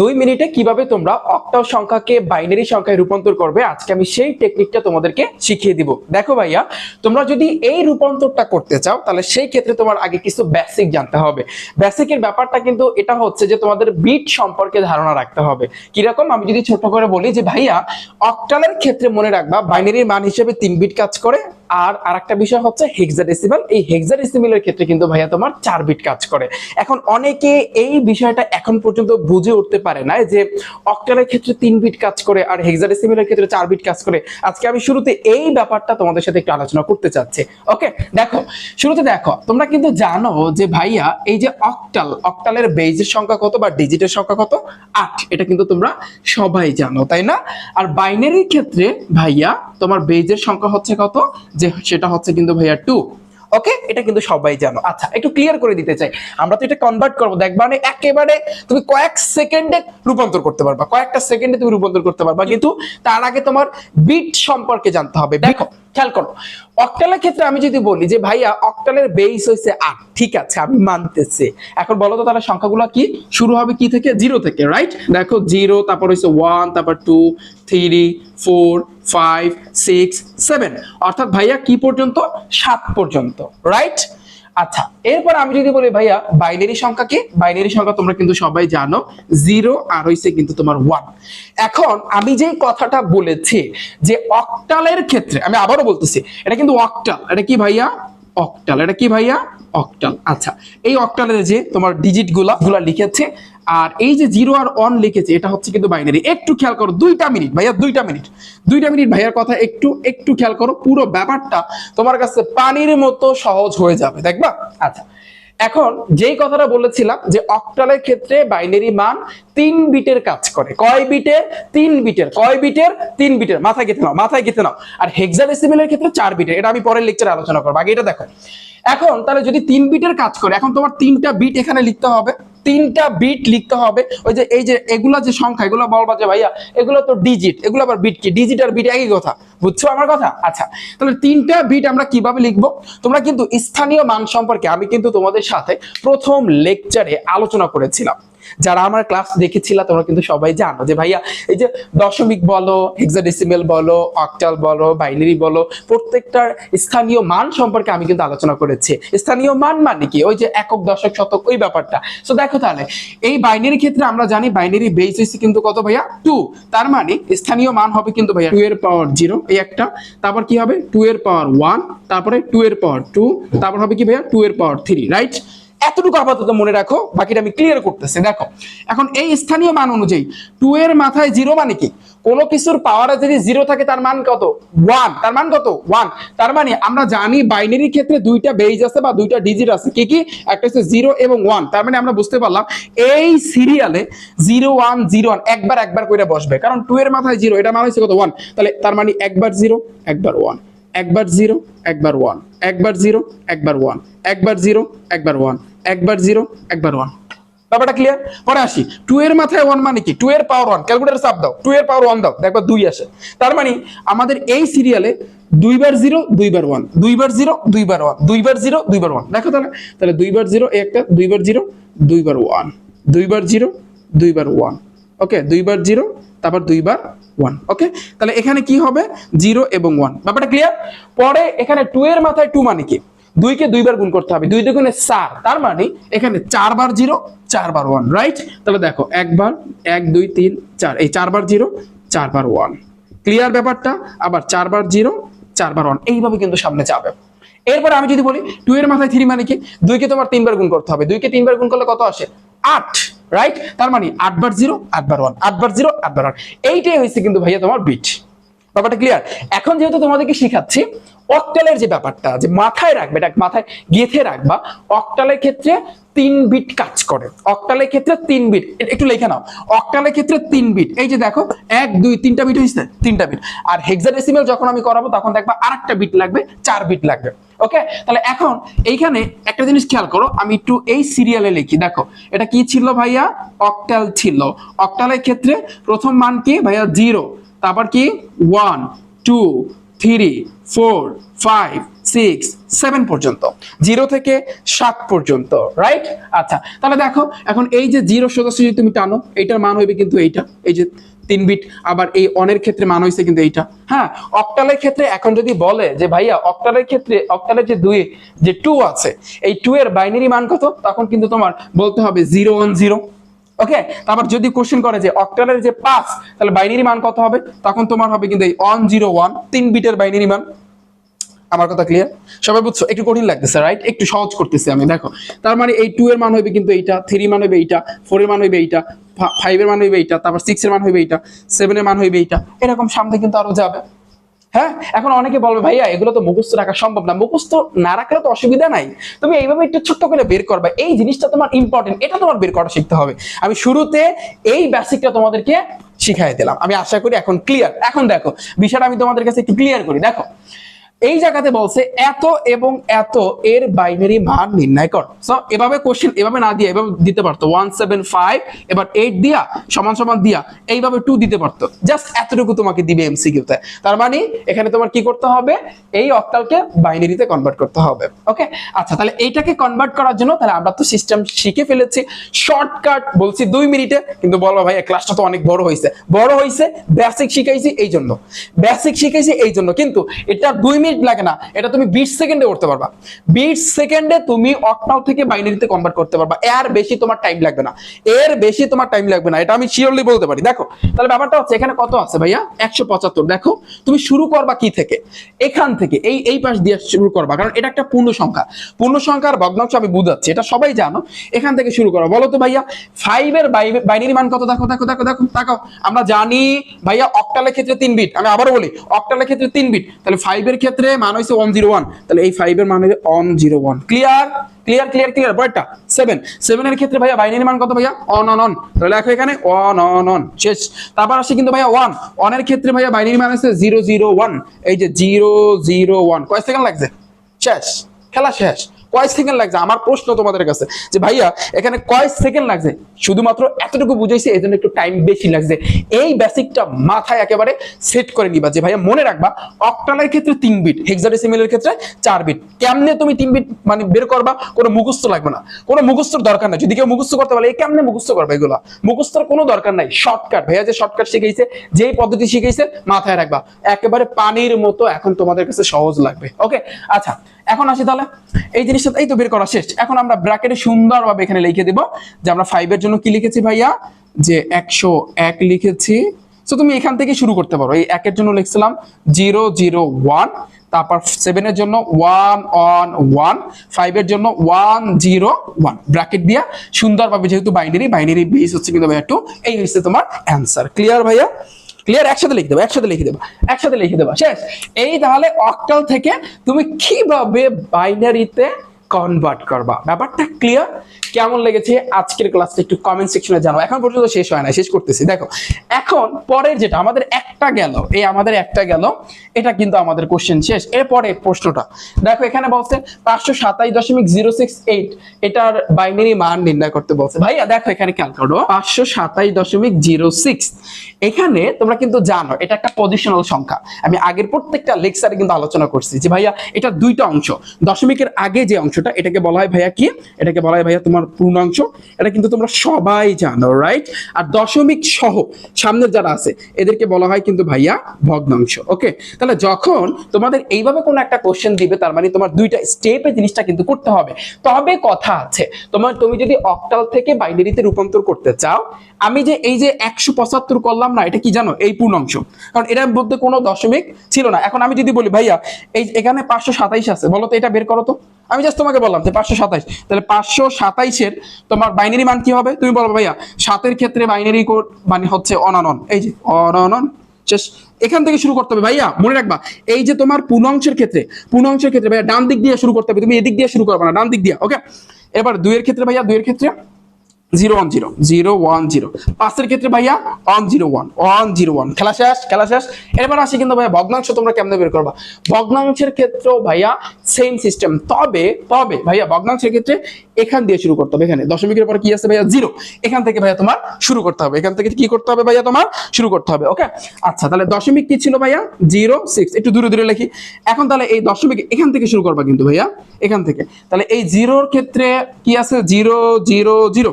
দুই মিনিটে কীভাবে তোমরা অক্টাল সংখ্যাকে বাইনারি সংখ্যায় রূপান্তর করবে, আজকে আমি সেই টেকনিকটা তোমাদেরকে শিখিয়ে দিব। দেখো ভাইয়া, তোমরা যদি এই রূপান্তরটা করতে চাও, তাহলে সেই ক্ষেত্রে তোমার আগে কিছু বেসিক জানতে হবে। বেসিকের ব্যাপারটা কিন্তু এটা হচ্ছে যে তোমাদের বিট সম্পর্কে ধারণা রাখতে হবে। কীরকম? আমি যদি ছোট করে বলি যে, ভাইয়া, অক্টালের ক্ষেত্রে মনে রাখবা বাইনারির মান হিসেবে তিন বিট কাজ করে, আর আরেকটা বিষয় হচ্ছে হেক্সাডেসিমাল এই হেক্সাডেসিমালের ক্ষেত্রে কিন্তু ভাইয়া তোমার চার বিট কাজ করে। এখন অনেকে এই বিষয়টা এখন পর্যন্ত বুঝে উঠতে পারে না যে অক্টালের ক্ষেত্রে তিন বিট কাজ করে আর হেক্সাডেসিমালের ক্ষেত্রে চার বিট কাজ করে। আজকে আমি শুরুতে এই ব্যাপারটা তোমাদের সাথে একটু আলোচনা করতে চাচ্ছি। ওকে দেখো, শুরুতে দেখো, তোমরা কিন্তু জানো যে ভাইয়া এই যে অক্টাল, অক্টালের বেজের সংখ্যা কত বা ডিজিটের সংখ্যা কত? আট, এটা কিন্তু তোমরা সবাই জানো, তাই না? আর বাইনারির ক্ষেত্রে ভাইয়া তোমার বেজের সংখ্যা হচ্ছে কত? যে সেটা হচ্ছে কিন্তু ভাইয়া টু ওকে এটা কিন্তু সবাই জানো। আচ্ছা একটু ক্লিয়ার করে দিতে চাই। আমরা তো এটা কনভার্ট করব। দেখবা মানে একেবারে তুমি কয়েক সেকেন্ডে রূপান্তর করতে পারবা। কয়েকটা সেকেন্ডে তুমি রূপান্তর করতে পারবা। কিন্তু তার আগে তোমার বিট সম্পর্কে জানতে হবে। দেখো খেয়াল করো। অক্টালের ক্ষেত্রে আমি যদি বলি যে ভাইয়া অক্টালের বেস হয়েছে আট। ঠিক আছে আমি মানতেছি। এখন বলো তো তাহলে সংখ্যাগুলো কি? শুরু হবে কি থেকে? জিরো থেকে রাইট দেখো জিরো তারপর হচ্ছে ওয়ান তারপর two three four five six seven অর্থাৎ ভাইয়া কি পর্যন্ত? সাত পর্যন্ত রাইট আচ্ছা এরপর আমি যদি বলি ভাইয়া বাইনারি সংখ্যা কি বাইনারি সংখ্যা তোমরা কিন্তু সবাই জানো জিরো আর হইছে কিন্তু তোমার ওয়ান এখন আমি যে কথাটা বলেছি, যে অক্টালের ক্ষেত্রে, আমি আবারও বলতেছি, এটা কিন্তু অক্টাল এটা কি ভাইয়া? অক্টাল। এটা কি ভাইয়া? অক্টাল। আচ্ছা এই অক্টালের যে তোমার ডিজিটগুলা গুলা লিখেছে, আর এই যে জিরো আর ওয়ান লিখেছে, এটা হচ্ছে কিন্তু বাইনারি একটু খেয়াল করো, দুইটা মিনিট ভাইয়া, দুইটা মিনিট দুইটা মিনিট ভাইয়ার কথা একটু একটু খেয়াল করো, পুরো ব্যাপারটা তোমার কাছে পানির মতো সহজ হয়ে যাবে, দেখবা? আচ্ছা এখন যেই কথাটা বলেছিলাম যে অক্টালের ক্ষেত্রে বাইনারি মান তিন বিটের কাজ করে। কয় বিটের? তিন বিটের। কয় বিটের? তিন বিটের। মাথায় গেতে নাও, মাথায় গেতে নাও। আর হেক্সাডেসিমেলের ক্ষেত্রে চার বিটের। এটা আমি পরের লেকচারে আলোচনা করব। আগে এটা দেখো। এখন তাহলে যদি তিন বিটের কাজ করে, এখন তোমার তিনটা বিট এখানে লিখতে হবে। তিনটা বিট লিখতে হবে। ওই যে, এই যে, এগুলা যে সংখ্যা, এগুলো বলবা যে ভাইয়া, এগুলো তো ডিজিট এগুলো আবার বিট কি? ডিজিট আর বিট একই কথা। বুঝছ আমার কথা? আচ্ছা তাহলে তিনটা বিট আমরা কীভাবে লিখব? তোমরা কিন্তু স্থানীয় মান সম্পর্কে আমি কিন্তু তোমাদের সাথে প্রথম লেকচারে আলোচনা করেছিলাম। যারা আমার ক্লাস দেখেছিল, তোমরা কিন্তু সবাই জানো যে ভাইয়া, এই যে দশমিক বলো হেক্সাডেসিমেল বলো অক্টাল বলো বাইনারি বলো, প্রত্যেকটার স্থানীয় মান সম্পর্কে আমি কিন্তু আলোচনা করেছি। স্থানীয় মান মানে কি? ওই যে একক, দশক, শতক, ওই ব্যাপারটা। সো দেখো তাহলে, এই বাইনারি ক্ষেত্রে আমরা জানি বাইনারি বেস হয়েছে কিন্তু কত ভাইয়া? টু তার মানে স্থানীয় মান হবে কিন্তু ভাইয়া টু এর পাওয়ার জিরো এই একটা। তারপর কি হবে? টু এর পাওয়ার ওয়ান তারপরে টু এর পাওয়ার টু তারপর হবে কি ভাইয়া? টু এর পাওয়ার থ্রি রাইট এতটুকু আপাতত মনে রাখো, বাকিটা আমি ক্লিয়ার করতেছি, দেখো। এখন এই স্থানীয় মান অনুযায়ী টু এর মাথায় জিরো মানে কি? কোনো কিছুর পাওয়ারে যদি জিরো থাকে, তার মান কত? ওয়ান তার মান কত? ওয়ান তার মানে আমরা জানি বাইনারি ক্ষেত্রে দুইটা বেজ আছে বা দুইটা ডিজিট আছে। কি কি? একটা হচ্ছে জিরো এবং ওয়ান তার মানে আমরা বুঝতে পারলাম এই সিরিয়ালে জিরো ওয়ান জিরো ওয়ান একবার একবার করে বসবে। কারণ টু এর মাথায় জিরো এটা মানে হচ্ছে কত? ওয়ান তাহলে তার মানে একবার জিরো একবার ওয়ান একবার জিরো, একবার ওয়ান। একবার জিরো, একবার ওয়ান। একবার জিরো, একবার ওয়ান। একবার জিরো, একবার ওয়ান। ব্যাপারটা ক্লিয়ার পরে আসি। টু এর মাথায় ওয়ান মানে কি? টু এর পাওয়ার ওয়ান ক্যালকুলেটার চাপ দাও। টু এর পাওয়ার ওয়ান দাও। দেখবা দুই আসে। তার মানে আমাদের এই সিরিয়ালে দুইবার জিরো, দুইবার ওয়ান। দুইবার জিরো, দুইবার ওয়ান। দুইবার জিরো, দুইবার ওয়ান। দেখো তাহলে। তাহলে দুইবার জিরো, একটা, দুইবার জিরো, দুইবার ওয়ান। দুইবার জিরো, দুইবার ওয়ান। ওকে দুইবার জিরো তারপর দুইবার ওয়ান ওকে তাহলে এখানে কি হবে? জিরো এবং ওয়ান ব্যাপারটা ক্লিয়ার পরে এখানে টু এর মাথায় টু মানে কি? দুইকে দুইবার গুণ করতে হবে। দুই দুগুণে চার, তার মানে এখানে চারবার জিরো চারবার ওয়ান রাইট তাহলে দেখো একবার এক, দুই, তিন, চার, এই চারবার জিরো চারবার ওয়ান ক্লিয়ার ব্যাপারটা? আবার চারবার জিরো চারবার ওয়ান এইভাবে কিন্তু সামনে যাবে। এরপরে আমি যদি বলি টু এর মাথায় থ্রি মানে কি? দুইকে তোমার তিনবার গুণ করতে হবে। দুইকে তিনবার গুণ করলে কত আসে? আট। রাইট তার মানে আটবার জিরো আটবার ওয়ান আটবার জিরো আটবার ওয়ান এইটাই হয়েছে কিন্তু ভাইয়া তোমার বিট ব্যাপারটা ক্লিয়ার এখন যেহেতু তোমাদেরকে শিখাচ্ছি অক্টালের যে ব্যাপারটা, যে মাথায় রাখবে, এটা মাথায় গেঁথে রাখবা অক্টালের ক্ষেত্রে তিন বিট কাজ করে। অক্টালের ক্ষেত্রে তিন বিট একটু লিখে নাও। অক্টালের ক্ষেত্রে তিন বিট এই যে দেখো, এক, দুই, তিনটা বিট হয়েছে, তিনটা বিট আর হেক্সাডেসিমেল যখন আমি করাবো, তখন দেখবা আরেকটা বিট লাগবে, চার বিট লাগবে। ওকে তাহলে এখন এইখানে একটা জিনিস খেয়াল করো, আমি একটু এই সিরিয়ালে লিখি। দেখো, এটা কি ছিল ভাইয়া? অক্টাল ছিল। অক্টালের ক্ষেত্রে প্রথম মান কি ভাইয়া? জিরো তারপর কি? One two three four five six seven পর্যন্ত। জিরো থেকে সাত পর্যন্ত রাইট আচ্ছা তাহলে দেখো, এখন এই যে জিরো সদস্য যদি তুমি টানো, এইটার মান হইবে কিন্তু এইটা। এই যে তিন বিট, আবার এই অনের ক্ষেত্রে মান হয়েছে কিন্তু এইটা। হ্যাঁ অক্টালের ক্ষেত্রে এখন যদি বলে যে, ভাইয়া অক্টালের ক্ষেত্রে অক্টালের যে দুই, যে টু আছে, এই টু এর বাইনারি মান কত? তখন কিন্তু তোমার বলতে হবে জিরো ওয়ান জিরো ওকে তারপর যদি কোশ্চেন করে যে অক্টালের যে পাঁচ, তাহলে বাইনারি মান কত হবে? তখন তোমার হবে কিন্তু এই ওয়ান জিরো ওয়ান তিন বিটের বাইনারি মান। আমার কথা ক্লিয়ার সবাই বুঝছ? একটু কঠিন লাগতেছে রাইট একটু সহজ করতেছি আমি, দেখো। তার মানে এই টু এর মান হইবে কিন্তু এইটা থ্রি মান হইবে এইটা ফোর এর মান হইবে এইটা ফাইভ এর মান হইবে এইটা, তারপর সিক্স এর মান হইবে এইটা সেভেন এর মান হইবে এইটা, এরকম সামনে কিন্তু আরও যাবে। হ্যাঁ? এখন অনেকে বলবে, ভাইয়া, এগুলো তো মুখস্থ রাখা সম্ভব না। মুখস্থ না রাখলে তো অসুবিধা নাই। তুমি এইভাবে একটু ছোট্ট করে বের করবে। এই জিনিসটা তোমার ইম্পর্টেন্ট এটা তোমার বের করা শিখতে হবে। আমি শুরুতে এই বেসিকটা তোমাদেরকে শিখাই দিলাম। আমি আশা করি এখন ক্লিয়ার এখন দেখো, বিষয়টা আমি তোমাদের কাছে একটু ক্লিয়ার করি। দেখো এই জায়গাতে বলছে এত এবং এত এর বাইনারি মান নির্ণয় কর। সো এভাবে কোশ্চেন এভাবে না দিয়ে, এভাবে দিতে পারতো। ওয়ান সেভেন ফাইভ এবার এইট দিয়া, সমান সমান দিয়া, এইভাবে টু দিতে পারতো। জাস্ট এতটুকু তোমাকে দিবে এমসিকিউতে তার মানে এখানে তোমার কি করতে হবে? এই অক্টালকে বাইনারিতে কনভার্ট করতে হবে। ওকে আচ্ছা তাহলে এইটাকে কনভার্ট করার জন্য তাহলে আমরা তো সিস্টেম শিখে ফেলেছি। শর্টকাট বলছি দুই মিনিটে, কিন্তু বলো ভাই ক্লাসটা তো অনেক বড় হয়েছে। বড় হয়েছে বেসিক শিখাইছি এই জন্য। বেসিক শিখাইছি এই জন্য। কিন্তু এটা দুই মিনিট লাগে না, এটা তুমি বিশ সেকেন্ডে করতে পারবা। বিশ সেকেন্ডে তুমি অক্টাল থেকে বাইনারিতে কনভার্ট করতে পারবা। এর বেশি তোমার টাইম লাগবে না। এর বেশি তোমার টাইম লাগবে না। এটা আমি শিওরলি বলতে পারি। দেখো, তাহলে ব্যাপারটা হচ্ছে, এখানে কত আছে ভাইয়া? একশো পঁচাত্তর। দেখো, তুমি শুরু করবা কি থেকে? এখান থেকে, এই এই পাশ দিয়ে শুরু করবা। কারণ এটা একটা পূর্ণ সংখ্যা। পূর্ণ সংখ্যার ভগ্নাংশ আমি বুঝাচ্ছি। এটা সবাই জানো। এখান থেকে শুরু করো। বলো তো ভাইয়া ফাইভ এর বাইনারি মান কত? দেখো দেখো দেখো দেখো দেখো। আমরা জানি ভাইয়া অক্টালের ক্ষেত্রে তিন বিট আমি আবারও বলি অক্টালের ক্ষেত্রে তিন বিট তাহলে ফাইভ এর ক্ষেত্রে মান ওয়ান জিরো ওয়ান তাহলে এই ফাইভ এর মান হবে one zero one clear clear clear clear পরেরটা সেভেন সেভেনের ক্ষেত্রে ভাইয়া বাইনারি মান কত ভাইয়া? অন অন অন তাহলে লেখো এখানে অন অন অন শেষ। তারপর আসে কিন্তু ভাইয়া ওয়ান অনের ক্ষেত্রে ভাইয়া বাইনারি মান আছে জিরো জিরো ওয়ান এই যে জিরো জিরো ওয়ান কয় সেকেন্ড লাগবে শেষ। খেলা শেষ। কয় সেকেন্ড লাগছে? আমার প্রশ্ন তোমাদের কাছে যে ভাইয়া, এখানে কয় সেকেন্ড লাগছে? শুধুমাত্র এতটুকু বুঝাইছি এই একটু টাইম বেশি লাগছে। এই বেসিকটা মাথায় একেবারে সেট করে নিবা। যে ভাইয়া, মনে রাখবা অক্টালের ক্ষেত্রে তিন বিট হেক্সাডেসিমেলের ক্ষেত্রে চার বিট কেমনে তুমি তিন বিট মানে বের করবা? কোনো মুখস্থ লাগবে না। কোনো মুখস্থর দরকার নাই। যদি কেউ মুখস্থ করতে পারে এই কেমনে মুখস্থ করবে এগুলা? মুখস্থর কোনো দরকার নাই। শর্টকাট ভাইয়া যে শর্টকাট শিখাইছে, যেই পদ্ধতি শিখাইছে, মাথায় রাখবা। একেবারে পানির মতো এখন তোমাদের কাছে সহজ লাগবে। ওকে আচ্ছা এখন আসি তাহলে। এই জিনিসটা এই তো বের করা শেষ। এখন আমরা ব্র্যাকেটে সুন্দরভাবে এখানে লিখে দিব যে আমরা ফাইভের জন্য কি লিখেছি ভাইয়া? যে একশো এক লিখেছি। তো তুমি এখান থেকে শুরু করতে পারো। এই একের জন্য লিখছিলাম জিরো জিরো ওয়ান তারপর সেভেনের জন্য ওয়ান অন ওয়ান ফাইভের জন্য ওয়ান জিরো ওয়ান ব্র্যাকেট দিয়া সুন্দরভাবে যেহেতু বাইনারি বাইনারি বেস হচ্ছে কিন্তু ভাইয়া টু এই হচ্ছে তোমার অ্যান্সার ক্লিয়ার ভাইয়া? ক্লিয়ার একসাথে লিখে দেবো, একসাথে লিখে দেবো, একসাথে লিখে দেবো। শেষ। এই তাহলে অক্টাল থেকে তুমি কীভাবে বাইনারিতে কনভার্ট করবা। ব্যাপারটা ক্লিয়ার কেমন লেগেছে? আজকের ক্লাসটা একটু কমেন্ট সেকশনে জানাও। এখন পর্যন্ত শেষ হয় না শেষ করতেছি। দেখো, এখন পরের যেটা, আমাদের একটা গেল। এই আমাদের একটা গেল। এটা কিন্তু আমাদের কোশ্চেন শেষ। এরপরে প্রশ্নটা। দেখো, এখানে বলছে পাঁচশো সাতাশ দশমিক জিরো সিক্স এইট। এটার বাইনারি মান নির্ণয় করতে বলছে। ভাইয়া, দেখো এখানে খেয়াল করো। পাঁচশো সাতাশ দশমিক জিরো সিক্স। এখানে তোমরা কিন্তু জানো, এটা একটা পজিশনাল সংখ্যা। আমি আগের প্রত্যেকটা লেকচারে কিন্তু আলোচনা করছি যে, ভাইয়া, এটা দুইটা অংশ। দশমিকের আগে যে অংশটা, এটাকে বলা হয় ভাইয়া কি? এটাকে বলা হয় ভাইয়া তোমার পূর্ণাংশ। এটা কিন্তু তোমরা সবাই জানো রাইট আর দশমিক সহ সামনের যারা আছে, এদেরকে বলা হয় কিন্তু ভাইয়া ভগ্নাংশ ওকে তাহলে যখন তোমাদের এইভাবে কোনো একটা কোশ্চেন দিবে, তার মানে তোমার দুইটা স্টেপে জিনিসটা কিন্তু করতে হবে। তবে কথা আছে, তোমার তুমি যদি অক্টাল থেকে বাইনারিতে রূপান্তর করতে চাও, আমি যে এই যে একশো পঁচাত্তর করলাম না, এটা কি জানো? এই পূর্ণাংশ। কারণ এটার মধ্যে কোনো দশমিক ছিল না। এখন আমি যদি বলি, ভাইয়া, এই এখানে পাঁচশো সাতাইশ আছে, বলো তো এটা বের করো তো। আমি জাস্ট তোমাকে বললাম যে পাঁচশো সাতাইশ। তাহলে পাঁচশো সাতাইশের তোমার বাইনারি মান কি হবে? তুমি বলো ভাইয়া, সাতের ক্ষেত্রে বাইনারি কোড মানে হচ্ছে অনানন। এই যে অনানন, শেষ। এখান থেকে শুরু করতে হবে ভাইয়া, মনে রাখবা, এই যে তোমার পূর্ণাংশের ক্ষেত্রে পূর্ণাংশের ক্ষেত্রে ভাইয়া ডান দিক দিয়ে শুরু করতে হবে, তুমি এদিক দিয়ে শুরু করবে না, ডান দিক দিয়ে ওকে এবার দুইয়ের ক্ষেত্রে ভাইয়া, দুইয়ের ক্ষেত্রে? Zero one zero zero one zero. পাঁচের ক্ষেত্রে ভাইয়া জিরো ওয়ান ওয়ান ওয়ান আসি কিন্তু ভাইয়া তোমরা বের করবা? ক্ষেত্রেও ভাইয়া সেম সিস্টেম তবে তবে ভাইয়া ভগ্নাংশের ক্ষেত্রে এখান দিয়ে শুরু করতে হবে, এখানে। দশমিকের পর কি আছে ভাইয়া? জিরো। এখান থেকে ভাইয়া তোমার শুরু করতে হবে। এখান থেকে কি করতে হবে ভাইয়া তোমার? শুরু করতে হবে, ওকে? আচ্ছা তাহলে দশমিক কি ছিল ভাইয়া? Zero, six. একটু দূরে দূরে লিখি। এখন তাহলে এই দশমিক এখান থেকে শুরু করবা কিন্তু ভাইয়া, এখান থেকে। তাহলে এই জিরোর ক্ষেত্রে কি আছে? Zero zero zero.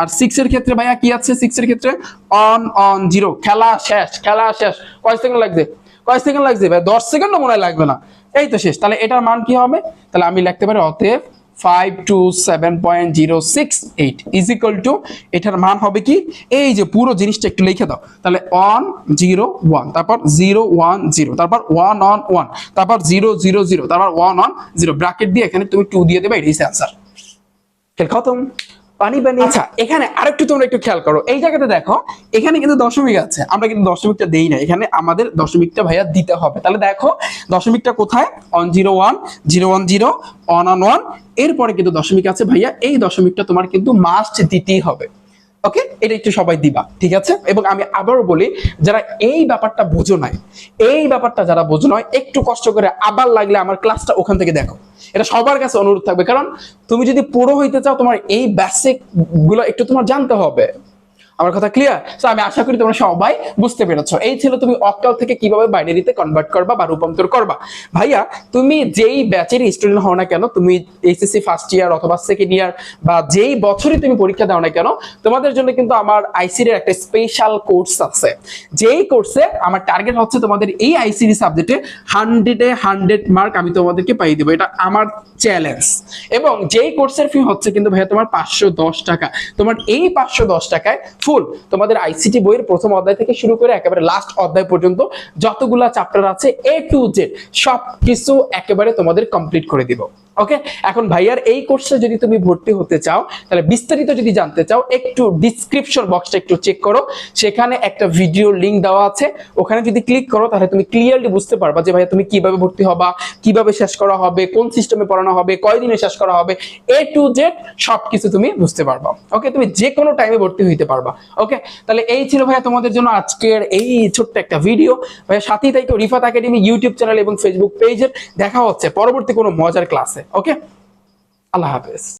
আর সিক্স এর ক্ষেত্রে ভাইয়া কি আছে? সিক্স এর ক্ষেত্রে অন অন, জিরো। খেলা শেষ খেলা শেষ। কয় সেকেন্ড লাগছে কয় সেকেন্ড লাগছে ভাই দশ সেকেন্ডও মনে হয় লাগবে না। এই তো শেষ। তাহলে এটার মান কি হবে? তাহলে আমি লিখতে পারি অতএব five two seven point zero six eight is two এটার মান হবে কি? এই যে পুরো জিনিসটা একটু লিখে দাও। তাহলে ওয়ান জিরো ওয়ান তারপর জিরো ওয়ান জিরো তারপর ওয়ান অন ওয়ান তারপর জিরো জিরো জিরো তারপর ওয়ান অন জিরো ব্র্যাকেট দিয়ে এখানে তুমি টু দিয়ে দেবে, এটাই অ্যান্সার খেল খতম। পানি পানি আচ্ছা এখানে আরেকটু তোমরা একটু খেয়াল করো। এই জায়গাতে দেখো, এখানে কিন্তু দশমিক আছে। আমরা কিন্তু দশমিকটা দেই না। এখানে আমাদের দশমিকটা ভাইয়া দিতে হবে। তাহলে দেখো, দশমিকটা কোথায়? One zero one zero one zero on on one এরপরে কিন্তু দশমিক আছে ভাইয়া। এই দশমিকটা তোমার কিন্তু মাস্ট দিতেই হবে। ওকে এটা একটু সবাই দিবা, ঠিক আছে? এবং আমি আবারও বলি, যারা এই ব্যাপারটা বোঝো নাই, এই ব্যাপারটা যারা বোঝো নয় একটু কষ্ট করে আবার লাগলে আমার ক্লাসটা ওখান থেকে দেখো। এটা সবার কাছে অনুরোধ থাকবে, কারণ তুমি যদি পুরো হইতে চাও, তোমার এই বেসিকগুলো একটু তোমার জানতে হবে। আমার কথা ক্লিয়ার তো আমি আশা করি তোমরা সবাই বুঝতে পেরেছ। এই ছিল তুমি অক্টাল থেকে কীভাবে বাইনারিতে কনভার্ট করবা বা রূপান্তর করবা। ভাইয়া, তুমি যেই ব্যাচের স্টুডেন্ট হও না কেন, তুমি এইচএসসি ফার্স্ট ইয়ার অথবা সেকেন্ড ইয়ার বা যেই বছরই তুমি পরীক্ষা দাও না কেন, তোমাদের জন্য কিন্তু আমার আইসির একটা স্পেশাল কোর্স আছে। যেই কোর্সে আমার টার্গেট হচ্ছে তোমাদের এই আইসিডি সাবজেক্টে হান্ড্রেডে হান্ড্রেড মার্ক আমি তোমাদেরকে পাই দেবো। এটা আমার চ্যালেঞ্জ এবং যেই কোর্সের ফি হচ্ছে কিন্তু ভাইয়া তোমার পাঁচশো দশ টাকা। তোমার এই পাঁচশো দশ টাকায় ফুল তোমাদের আইসিটি বইয়ের প্রথম অধ্যায় থেকে শুরু করে একেবারে লাস্ট অধ্যায় পর্যন্ত যতগুলা চ্যাপ্টার আছে এ টু জেড সব কিছু একেবারে তোমাদের কমপ্লিট করে দিব। ওকে এখন ভাইয়ার এই কোর্সে যদি তুমি ভর্তি হতে চাও, তাহলে বিস্তারিত যদি জানতে চাও, একটু ডিসক্রিপশন বক্সটা একটু চেক করো। সেখানে একটা ভিডিও লিংক দেওয়া আছে। ওখানে যদি ক্লিক করো, তাহলে তুমি ক্লিয়ারলি বুঝতে পারবা যে ভাইয়া তুমি কীভাবে ভর্তি হবা, কীভাবে শেষ করা হবে, কোন সিস্টেমে পড়ানো হবে, কয়দিনে শেষ করা হবে এ টু জেড সবকিছু তুমি বুঝতে পারবা। ওকে তুমি যে কোনো টাইমে ভর্তি হইতে পারবা। ওকে তাহলে এই ছিল ভাইয়া তোমাদের জন্য আজকের এই ছোট্ট একটা ভিডিও ভাইয়া, সাথেই তাই তো রিফাত একাডেমি ইউটিউব চ্যানেল এবং ফেসবুক পেজের দেখা হচ্ছে পরবর্তী কোনো মজার ক্লাসে ওকে আল্লাহ হাফেজ।